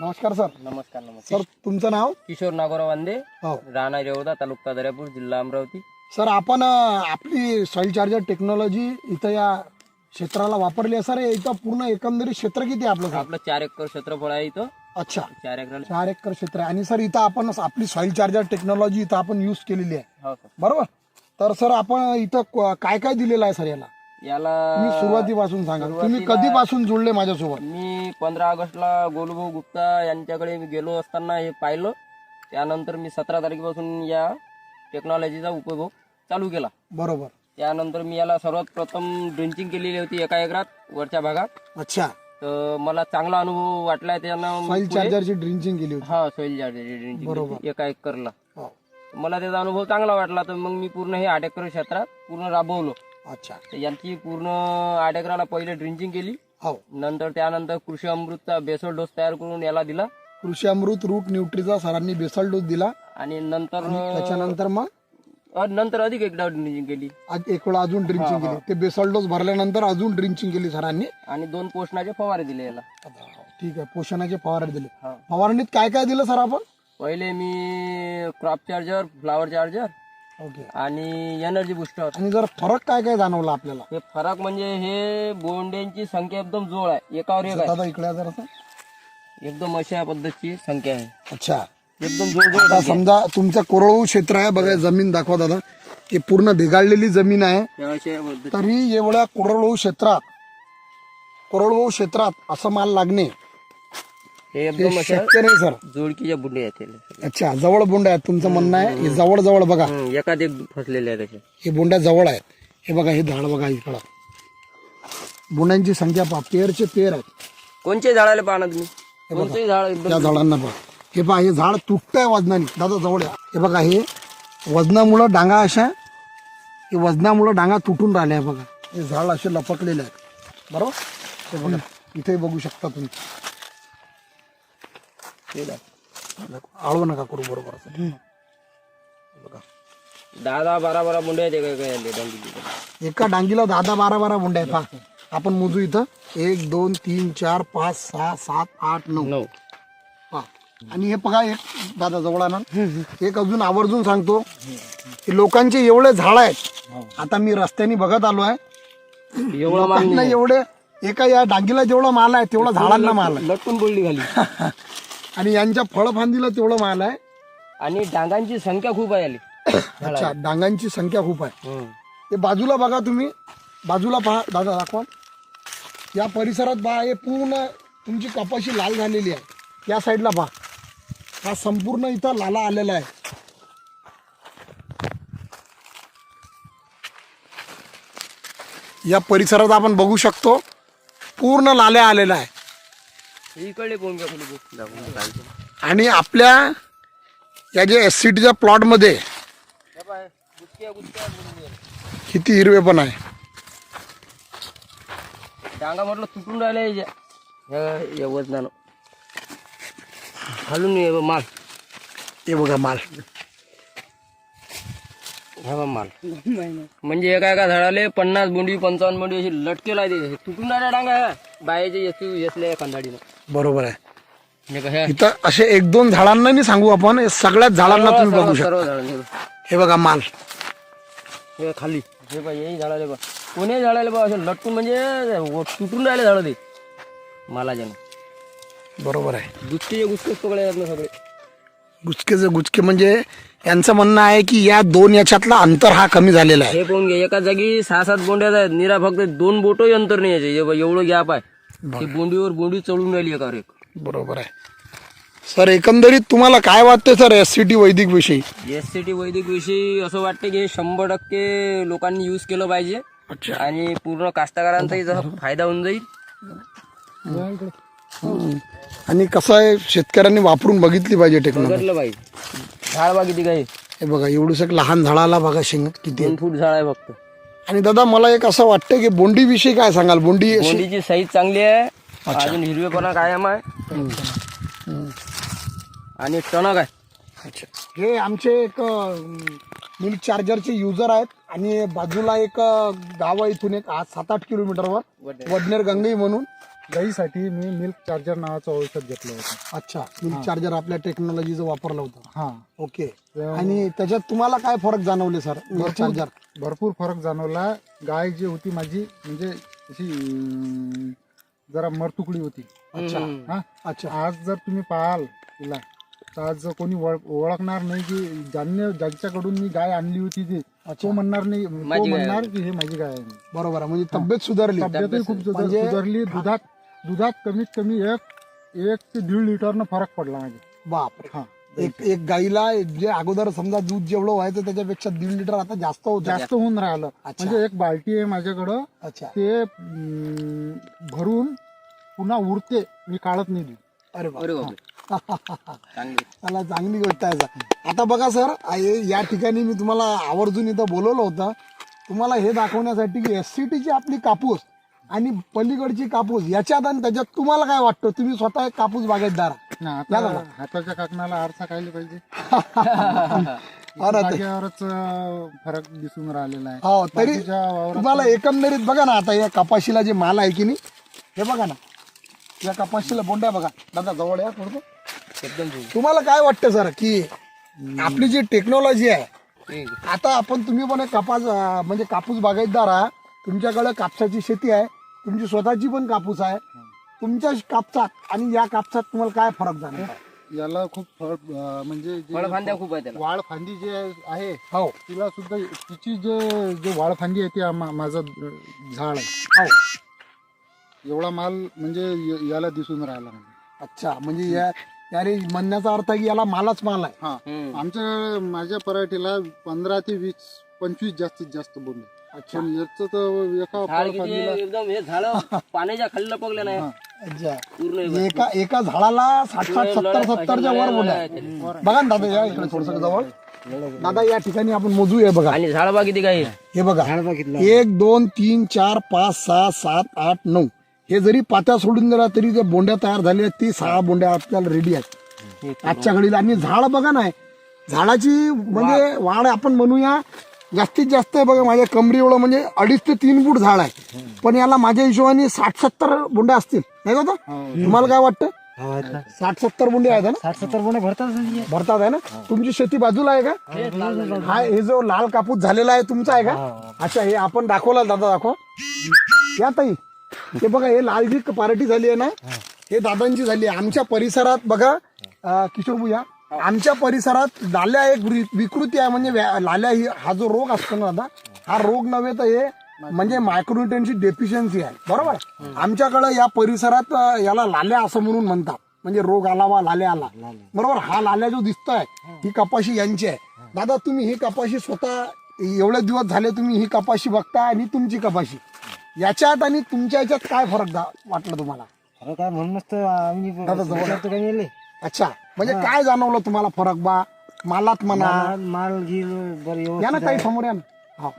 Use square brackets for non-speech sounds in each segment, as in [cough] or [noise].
नमस्कार सर. नमस्कार नमस्कार. सर तुमचं नाव? किशोर नागोराव वांदे. हो. राणा रेवदा तालुका दर्यापूर जिल्हा अमरावती. सर आपण अं, आपली सॉइल चार्जर टेक्नॉलॉजी इथं या क्षेत्राला वापरली आहे. सर इथं पूर्ण एकंदरीत क्षेत्र किती आहे आपलं सर? आपलं चार एकर क्षेत्रफळ आहे इथं. अच्छा. चार एकर चार एकर क्षेत्र आहे. आणि सर इथं आपण आपली सॉइल चार्जर टेक्नॉलॉजी इथं आपण यूज केलेली आहे. हो सर. बरोबर? तर सर आपण इथं क- काय काय दिलेलं आहे सर याला? याला तुम्ही सुरुवातीपासून सांगा. तुम्ही सुरुवातीला- कधीपासून जुळले माझ्यासोबत? मी पंधरा ऑगस्टला गोलूभाऊ गुप्ता यांच्याकडे मी गेलो असताना हे पाहिलं. त्यानंतर मी सतरा तारखेपासून या टेक्नॉलॉजीचा उपभोग चालू केला. बरोबर. त्यानंतर मी याला सर्वात प्रथम ड्रिंचिंग केलेली होती एका एकरात वरच्या भागात. अच्छा. तर मला चांगला अनुभव वाटलाय त्यानं पुढे- चार्जरची ड्रिंचिंग केली होती. हा ड्रिंचिंग बरोबर. एका एकरला. हो. मला त्याचा अनुभव चांगला वाटला तर मग मी पूर्ण हे आठ एकर क्षेत्रात पूर्ण राबवलो. अच्छा. तर यांची पूर्ण आठ एकराला पहिले ड्रिंचिंग केली. हो. नंतर त्यानंतर कृषी अमृतचा बेसल डोस तयार करून याला दिला. कृषी अमृत रूट न्यूट्रीचा सरांनी बेसल डोस दिला. आणि नंतर त्याच्यानंतर मग? अ, नंतर अधिक एकदा ड्रिंचिंग केली. आज एक वेळा अजून ड्रिंचिंग केली. ते बेसल डोस भरल्यानंतर अजून ड्रिंचिंग केली सरांनी. आणि दोन पोषणाचे फवारे दिले याला. ठीक आहे पोषणाचे फवारणी दिले. हा. फवारणीत काय काय दिलं सर आपण? पहिले मी crop charger flower charger okay. आणि एनर्जी बुस्टर आणि जर फरक काय काय जाणवला आपल्याला? हे फरक म्हणजे हे बोंड्यांची संख्या एकदम जोड आहे. एकावर एक आहे. दादा इकडे जर एकदम अशा पद्धतीची संख्या आहे. अच्छा. एकदम जोड जोड आता समजा तुमचं कोरडवाहू क्षेत्र आहे बघा जमीन दाखवा दादा ही पूर्ण भेगाळलेली जमीन आहे. अशा पद्धती तरी एवढ्या कोरडवाहू क्षेत्रात कोरडवाहू क्षेत्रात असं माल लागणे हे हे एकदम नाही सर. जोडकीच्या बुंडे हे. अच्छा जवळ बोंड आहेत तुमचं म्हणणं आहे? हे जवळ जवळ बघा. हम्म, एकात एक फसलेले आहेत असे हे बोंड्या जवळ आहेत. हे बघा हे झाड बघा इकडं. बोंड्यांची संख्या पहा पेरचे पेर आहेत. कोणचे झाडाला पाहना तुम्ही. कोणतेही झाड एकदम त्या झाडांना पहा हे पहा हे झाड तुटतंय वजनाने. दादा जवळ या. हे बघा हे वजनामुळं डांगा अशा हे वजनामुळं डांगा तुटून राहिल्या आहे बघा. हे झाड असे लपकलेले आहेत. बरोबर? हे बघा इथे बघू शकता तुम्ही. हे. आळू नका करू बरोबर असं. बघा दहा दहा बारा बारा बुंडे आहेत एका एका याले डांगीचे. एका डांगीला दहा दहा बारा बारा बोंड्या आहेत पहा आपण मोजू इथं एक दोन तीन चार पाच सहा सात आठ नऊ नऊ पहा. आणि हे बघा एक दादा जवळ ना एक अजून आवर्जून सांगतो की लोकांचे एवढे झाड आहेत आता मी रस्त्याने बघत आलो आहे एवढा माल लोकांना एवढे एका या डांगीला जेवढा माल आहे तेवढा झाडांना माल आहे लटकून पडली खाली आणि यांच्या फळफांदीला तेवढा माल आहे. आणि डांगांची संख्या खूप आहे आली [coughs] अच्छा डांगांची संख्या खूप आहे. हे बाजूला बघा तुम्ही. बाजूला पहा दादा दाखवा. या परिसरात पहा हे पूर्ण तुमची कपाशी लाल झालेली आहे. या साईडला पहा. हा संपूर्ण इथं लाला आलेला आहे. या परिसरात आपण बघू शकतो पूर्ण लाल्या आलेला आहे. इकडे. आणि आपल्या या जे एस सी टीच्या प्लॉटमध्ये. किती हिरवेपण आहे. डांगा म्हटलं तुटून राहिले वजनानं. घालून ये बा माल. हे बघा माल. हा माल. म्हणजे एका एका झाडाले पन्नास बोंडी पंचावन्न बोंडी अशी लटकेला आहे ते. हे तुटून राहिल्या डांगा बायाचे येसू येसले खंदाडीनं बरोबर आहे. इथं असे एक दोन झाडांना नाही सांगू आपण सगळ्याच झाडांना तुम्ही बघू शकता. बघ. हे बघा माल. हे खाली. हे बा हे झाडाले बा कोणी झाडाले बा असे लटकून म्हणजे तुटून राहिले झाड ते. मालाच्यानं. बरोबर आहे. पकडले आहेत ना सगळे. गुचकेचे गुचके म्हणजे यांचं म्हणणं आहे की या दोन याच्यातला अंतर हा कमी झालेला आहे. हे पण घे एका जागी सहा सात बोंड्यात आहेत. निरा फक्त दोन बोटही अंतर नाही याचे. बघ, एवढं गॅप आहे. बोंडीवर बोंडी चढून राहिली एकावर एक बरोबर आहे. सर एकंदरीत तुम्हाला काय वाटतं सर एस सी टी वैदिक विषयी? एस सी टी वैदिक विषयी असं वाटतं की हे शंभर टक्के लोकांनी यूज केलं पाहिजे. अच्छा. आणि पूर्ण कास्तकारांचाही जसा फायदा होऊन जाईल. आणि कसं आहे शेतकऱ्यांनी वापरून बघितली पाहिजे टेक्नॉलॉजी बघितलं पाहिजे. झाड बा किती काय? हे बघा एवढंच एक लहान झाडाला बघा शेंग किती आहे. दोन फूट झाड आहे फक्त. आणि दादा मला एक असं वाटतं की बोंडी विषयी काय सांगाल? बोंडी अशी बोंडीची साईज चांगली आहे. अजून हिरवेपणा कायम आहे. आणि टणक आहे. अच्छा. हे आमचे एक मिल्क चार्जरचे युजर आहेत. आणि बाजूला एक अं, गाव आहे इथून एक सात आठ किलोमीटरवर. वडनेर गंगई म्हणून. गाईसाठी मी मिल्क चार्जर नावाचं औषध घेतलं होतं. अच्छा मिल्क चार्जर आपल्या टेक्नॉलॉजीचं वापरलं होतं. हा. ओके आणि त्याच्यात तुम्हाला काय फरक जाणवले सर मिल्क चार्जर भरपूर फरक जाणवला. गाय जी होती माझी म्हणजे अशी अं, जरा मरतुकडी होती. अच्छा. हा? अच्छा. आज जर तुम्ही पाहाल तिला तर आज कोणी ओळख- ओळखणार नाही की ज्यांनी ज्यांच्याकडून मी गाय आणली होती ती तो म्हणणार नाही तो माझी गाय म्हणणार की हे माझी गाय आहे. बरोबर आहे म्हणजे तब्येत सुधारली. तब्येतही खूप सुधार- म्हणजे- सुधारली दुधात दुधात कमीत कमी एक एक ते दीड लिटरनं फरक पडला माझे बापरे. हा. एक एक गाईला जे अगोदर समजा दूध जेवढं व्हायचं त्याच्यापेक्षा दीड लिटर आता जास्त होत. जास्त होऊन राहिलं. अच्छा. म्हणजे एक बाल्टी आहे माझ्याकडं. अच्छा. ते अं, भरून पुन्हा उरते. मी काढत नाही दूध. अरे वा अरे बापरे. [laughs] चांगली. मला चांगली गोष्ट आहे. सर आता बघा सर आ- या ठिकाणी मी तुम्हाला आवर्जून इथं बोलवलं होतं. तुम्हाला हे दाखवण्यासाठी की एस सी टीची आपली कापूस आणि पलीकडची कापूस याच्यात आणि त्याच्यात तुम्हाला काय वाटतं? तुम्ही स्वतः एक कापूस बागायतदार आहे. ना या आता दादा. हाताच्या काकणाला आरसा खायला पाहिजे. [laughs] अरे ते- जागेवरच अं, फरक दिसून राहिलेला आहे. हो तरी बाकीच्या वावरात तुम्हाला एकंदरीत बघा ना आता या कपाशीला जे माल आहे की नाही हे बघा ना. या कपाशीला बोंड्या बघा. दादा जवळ या थोडं. तुम्हाला काय वाटतं सर की आपली जी टेक्नॉलॉजी आहे. आता आपण तुम्ही पण एक कपास अं, म्हणजे कापूस बागायतदार आहात. तुमच्याकडे कापसाची शेती आहे. तुमची स्वतःची पण कापूस आहे. तुमच्या कापसात आणि या कापसात तुम्हाला काय फरक जाणवतो? याला खूप फळ अं, म्हणजे जे फळफांद्या खूप आहे त्याला. वाळ फांदी जे आहे हो. तिला सुद्धा तिची जे जे वाळ फांदी आहे ती माझं अं, झाड आहे. हो. एवढा माल म्हणजे य- याला दिसून राहिला म्हणजे. अच्छा म्हणजे या यारे म्हणण्याचा अर्थ आहे की याला मालच माल आहे. हा. हम्म. आमच्या माझ्या पराठीला पंधरा ते वीस पंचवीस जास्तीत जास्त बोलले. अच्छा. तर एका झाड फळ किती फांदीला एकदम हे झाड पाण्याच्या खाली लपकले नाही अच्छा. पूर्ण हे एका एका झाडाला साठ साठ सत्तर सत्तरच्या वर बोल बघा ना दादा या इकडे थोडस जवळ. दादा या ठिकाणी आपण मोजूया बघा. झाड बा किती काही? हे बघा. एक दोन तीन चार पाच सहा सात आठ नऊ. हे जरी पात्या सोडून दिला तरी जे बोंड्या तयार झाल्या आहेत ती सहा बोंड्या आपल्याला रेडी आहेत. आजच्या घडीला. आणि झाड बघा ना झाडाची म्हणजे वाढ आपण म्हणूया जास्तीत जास्त आहे बघा माझ्या कमरी एवढं म्हणजे अडीच ते तीन फूट झाड आहे. पण याला माझ्या हिशोबाने साठ सत्तर बोंड्या असतील. नाही का आता? तुम्हाला काय वाटतं? साठ सत्तर बोंडे आहेत ना? साठ सत्तर गुणे भरतात भरतात आहे ना? तुमची शेती बाजूला आहे का? हा हे जो लाल कापूस झालेला आहे तुमचा आहे का? अच्छा हे आपण दाखवला दादा दाखव. या ताई. हे बघा हे लाल जी पार्टी झाली आहे ना हे दादांची झाली आहे. आमच्या परिसरात बघा अं, किशोर भूया आमच्या परिसरात लाल्या एक वि- विकृती आहे म्हणजे व्या- लाल्या ही हा जो रोग असतो ना दादा हा रोग नव्हे तर हे म्हणजे मायक्रोन्युट्रनची डेफिशियन्सी आहे. बरोबर? आमच्याकडे या परिसरात अं, याला लाल्या असं म्हणून म्हणतात. म्हणजे रोग आला वा लाल्या आला. बरोबर? हा लाल्या जो दिसतोय ही कपाशी यांची आहे. दादा तुम्ही ही कपाशी स्वतः एवढे दिवस झाले तुम्ही ही कपाशी बघता आणि तुमची कपाशी. याच्यात आणि तुमच्या याच्यात काय फरक दा- वाटलं तुम्हाला? खरं काय म्हणूनच तर आम्ही दादा जवळ. विचारतो का नेले. अच्छा म्हणजे काय जाणवलं तुम्हाला फरक बा? मालात म्हणा. माल माल गिल बरं या ना व्यवस्थित काही आहे. समोर या ना. हा.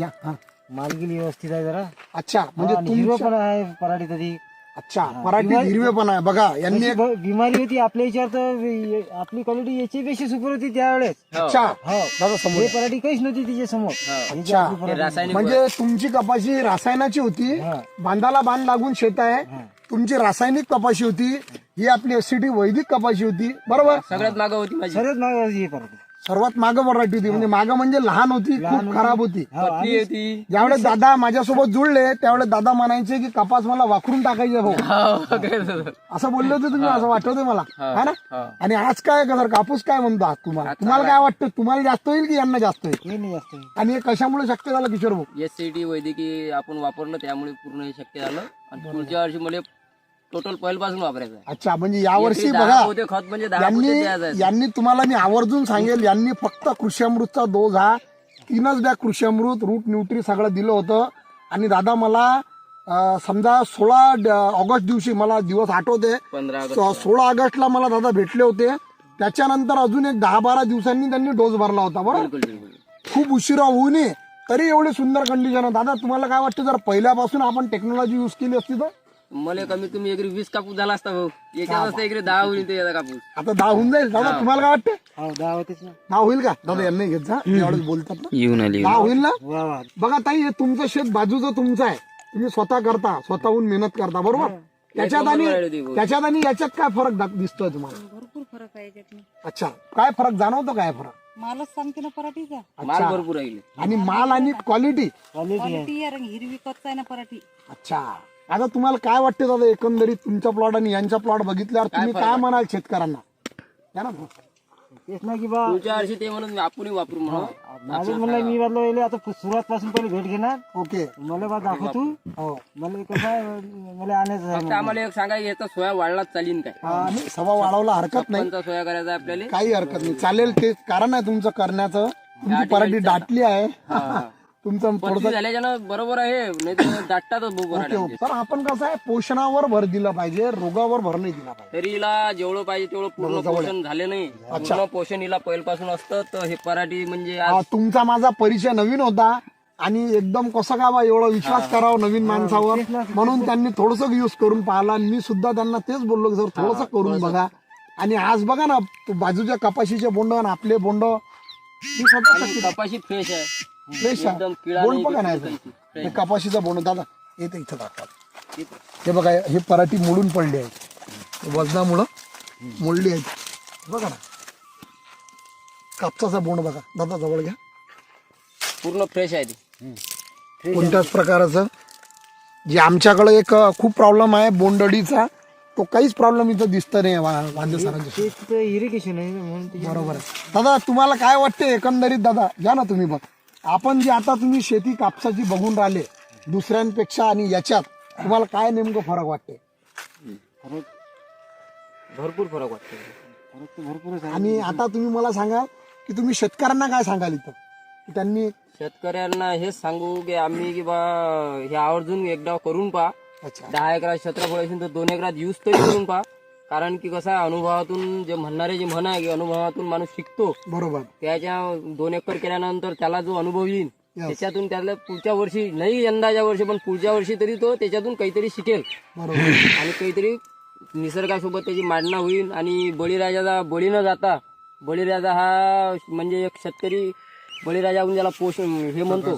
या हा. माल गिल व्यवस्थित आहे जरा. अच्छा म्हणजे आणि हिरवं तुमच्या पण आहे पराठीत आधी. अच्छा मराठी हिरवे पण आहे. बघा यांनी अशी एक ब- बिमारी होती आपल्या याच्यावर तर वे- आपली क्वालिटी याच्यापेक्षा सुपर होती त्यावेळेस. अच्छा. हो. दादा समोर हे या. पराठी काहीच नव्हती तिच्या समोर. अच्छा. रासायनिक म्हणजे तुमची कपाशी रासायनाची होती. हा. बांधाला बांध लागून शेत आहे. तुमची रासायनिक कपाशी होती ही आपली एससीटी वैदिक कपाशी होती बरोबर? सगळ्यात मागं होती माझी. सर्वात मागे ही पराठी सर्वात मागं व्हरायटी होती म्हणजे मागं म्हणजे लहान होती खूप खराब होती. हो, ज्यावेळेस दादा माझ्यासोबत जुळले त्यावेळेस दादा म्हणायचे की कपास मला वाकरून टाकायचे भाऊ हो, काय झालं? असं बोलले होते तुम्ही असं वाटवते मला. है ना? हा. आणि आज काय सर कापूस काय म्हणतो आज तुम्हाला? तुम्हाला काय? वाटतं? तुम्हाला जास्त होईल की यांना जास्त होईल? हे नाही आणि हे कशामुळे शक्य झालं किशोर भाऊ एस सी टी वैद्यकीय आपण वापरलं त्यामुळे पूर्ण हे शक्य झालं. आणि पुढच्या वर्षी मला टोटल पहिल्यापासून वापरायचं अच्छा म्हणजे यावर्षी दहा बघा पोते खत म्हणजे दहा पोते यांनी द्यायचं यांनी तुम्हाला मी आवर्जून सांगेल यांनी फक्त कृषीअमृतचा डोस हा तीनच बॅग कृषीअमृत रूट न्यूट्री सगळं दिलं होतं. आणि दादा मला अं, समजा सोळा ड- ऑगस्ट दिवशी मला दिवस आठवते पंधरा ऑगस्ट सो- सोळा ऑगस्टला मला दादा भेटले होते. त्याच्यानंतर अजून एक दहा बारा दिवसांनी त्यांनी डोस भरला होता बरोबर बिलकुल बिलकुल. खूप उशिरा होऊ नये तरी एवढी सुंदर कंडिशन आहे. दादा तुम्हाला काय वाटतं जर पहिल्यापासून आपण टेक्नॉलॉजी युज केली असती तर? मला कमीत कमी एकरी वीस कापूस झाला असता भाऊ. एका वाजता एकरी दहा होईल ते याचा कापूस. आता दहा होऊन जाईल. दादा तुम्हाला काय वाटतं हो दहा होतेच ना. दहा होईल का? दादा यांनी घेत जा. एवढंच बोलतात ना. येऊन आली दहा होईल ना? वा वा. बघा ताई हे तुमचं शेत बाजूचं तुमचं आहे. तुम्ही स्वतः करता स्वतःहून मेहनत करता बरोबर? त्याच्यात आणि त्याच्यात आणि याच्यात काय फरक दाख- दिसतोय तुम्हाला? भरपूर फरक आहे त्यातनं अच्छा. काय फरक जाणवतो काय फरक? मालच सांगते ना पराठीचा. माल भरपूर राहिले. आणि माल आणि क्वालिटी क्वालिटी आहे. क्वालिटी आहे रंग. हिरवी कच्चा आहे ना पराठी. अच्छा. आता तुम्हाला काय वाटते दादा एकंदरीत तुमचा प्लॉट आणि यांचा प्लॉट बघितल्यावर तुम्ही काय म्हणाल शेतकऱ्यांना? या ना तेच ना की बा पुढच्या वर्षी ते म्हणून आपण वापरू म्हणून. माझं म्हणलं मी पहिले आता सुरुवात पासून पहिले भेट घेणार. ओके. मला बा दाखव तू हो मला कसं आहे मला आणायचं आहे फक्त आम्हाला एक सांगा याचा सोया वाढलाच चालीन काय? हा, नाही, सभा वाढवला हरकत नाही. कोणता सोया करायचा आहे आपल्याला? काही हरकत नाही. चालेल ते कारण आहे तुमचं करण्याचं. तुमची पराठी दाटली आहे. तुमचं झाल्याच्यानं बरोबर आहे नाही तर आपण कसं आहे पोषणावर भर दिला पाहिजे रोगावर भर नाही दिला पाहिजे. तरी हिला जेवढं पाहिजे तेवढं पूर्ण पोषण झाले नाही. पूर्ण पोषण हिला पहिल्यापासून असतं तर हे पराठी म्हणजे आज हा, तुमचा माझा परिचय नवीन होता आणि एकदम कसं का बा एवढा विश्वास करावा नवीन माणसावर. म्हणून त्यांनी थोडस युज करून पाहिला आणि मी सुद्धा त्यांना तेच बोललो की सर थोडस करून बघा. आणि आज बघा ना तो बाजूच्या कपाशीचे बोंड आणि आपले बोंड ही स्वतः आणि कपाशी फ्रेश आहे. फ्रेश एकदम आहे किडा बोंड नाही बघा नाही. हे कपाशीचा बोंड. दादा येते इथं दाखवा. हे बघा हे पराठी मोडून पडली आहे वजनामुळं मोडली आहे बघा ना. कापसाचा बोंड बघा. दादा जवळ घ्या. पूर्ण फ्रेश आहे ती. कोणत्याच प्रकाराचं? जे आमच्याकडे एक अ, खूप प्रॉब्लेम आहे बोंडअडीचा. तो काहीच प्रॉब्लेम इथं दिसत नाही वा- वांदे सरांच्या ते तिथं इरिगेशन आहे म्हणून ते बरोबर आहे. दादा तुम्हाला काय वाटते एकंदरीत दादा? घ्या ना तुम्ही बघ. आपण जे आता तुम्ही शेती कापसाची बघून राहिले दुसऱ्यांपेक्षा आणि याच्यात तुम्हाला काय नेमकं फरक वाटते भरपूर फरक वाटतो फरक तर भरपूरच आहे. आणि आता तुम्ही मला सांगा की तुम्ही शेतकऱ्यांना काय सांगाल इथं? की त्यांनी शेतकऱ्यांना हेच सांगू की आम्ही की बा हे आवर्जून एकदा करून पहा. दहा एकरात क्षेत्रफळ असेल तर दोन एकरात यूज तरी करून पहा. कारण की कसं आहे अनुभवातून जे म्हणणारे जे म्हण आहे की अनुभवातून माणूस शिकतो बरोबर. त्याच्या दोन एकर केल्यानंतर त्याला जो अनुभव येईल त्याच्यातून त्याला पुढच्या वर्षी नाही यंदाच्या वर्षी पण पुढच्या वर्षी तरी तो त्याच्यातून काहीतरी शिकेल. बरोबर. आणि काहीतरी निसर्गासोबत त्याची मांडणा होईल आणि बळीराजाचा बळी न जाता बळीराजा हा म्हणजे एक शेतकरी बळीराजा ज्याला पोष हे म्हणतो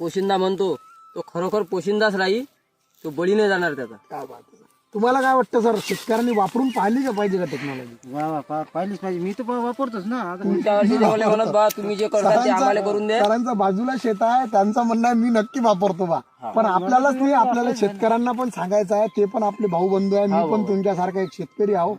पोशिंदा म्हणतो तो खरोखर पोशिंदाच राहील. तो बळी नाही जाणार त्याचा. काय बात आहे. तुम्हाला काय वाटतं सर शेतकऱ्यांनी वापरून पाहिली का पाहिजे का टेक्नॉलॉजी वा वा पा- पाहिलीच पाहिजे. मी तर पा- वापरतोच ना. आता पुढच्या वर्षी ते मला म्हणत बा तुम्ही जे करता ते आम्हाला करून द्या. सरांचा बाजूला शेत आहे त्यांचं म्हणणं आहे मी नक्की वापरतो बा. पण आपल्यालाच नाही आपल्याला शेतकऱ्यांना पण सांगायचं आहे ते पण आपले भाऊ बंधू आहे मी पण तुमच्यासारखा एक शेतकरी आहो.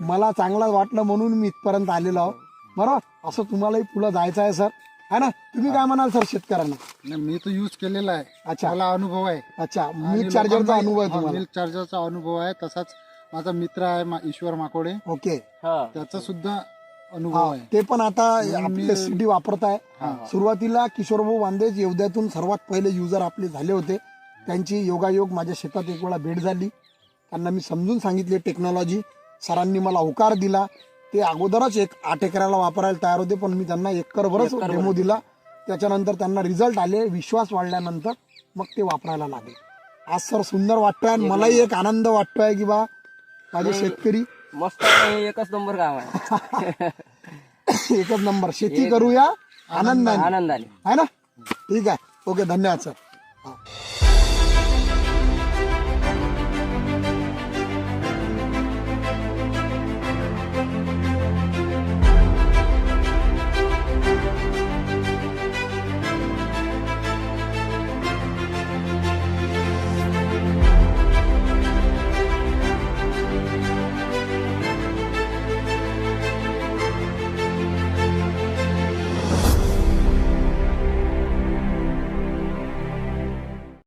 मला चांगलं वाटलं म्हणून मी इथपर्यंत आलेलो आहो. बरोबर? असं तुम्हालाही पुढे जायचं आहे सर. है ना? तुम्ही काय म्हणाल सर शेतकऱ्यांना? नाही, मी तर यूज केलेला आहे. अच्छा. मला अनुभव आहे. अच्छा मी चार्जरचा अनुभव आहे तुम्हाला. मिल्क चार्जरचा अनुभव आहे. तसाच माझा मित्र आहे मा- ईश्वर माकोडे. ओके. हा. त्याचा सुद्धा अनुभव आहे. ते पण आता आपले सिटी वापरत आहे सुरुवातीला किशोरभाऊ वांदेज येवद्यातून सर्वात पहिले युजर आपले झाले होते. त्यांची योगायोग माझ्या शेतात एक वेळा भेट झाली. त्यांना मी समजून सांगितले टेक्नॉलॉजी सरांनी मला होकार दिला. ते अगोदरच एक आठ एकराला वापरायला तयार होते पण मी त्यांना एकरभरच डेमो दिला. त्याच्यानंतर त्यांना रिझल्ट आले विश्वास वाढल्यानंतर मग ते वापरायला लागले. आज सर सुंदर वाटतोय आणि मलाही एक आनंद वाटतोय की बा माझे शेतकरी. मस्त आहे, हे एकच नंबर काम आहे. [laughs] एकच नंबर. शेती करूया आनंदाने. आनंदाने. आहे ना? ठीक आहे. ओके धन्यवाद सर.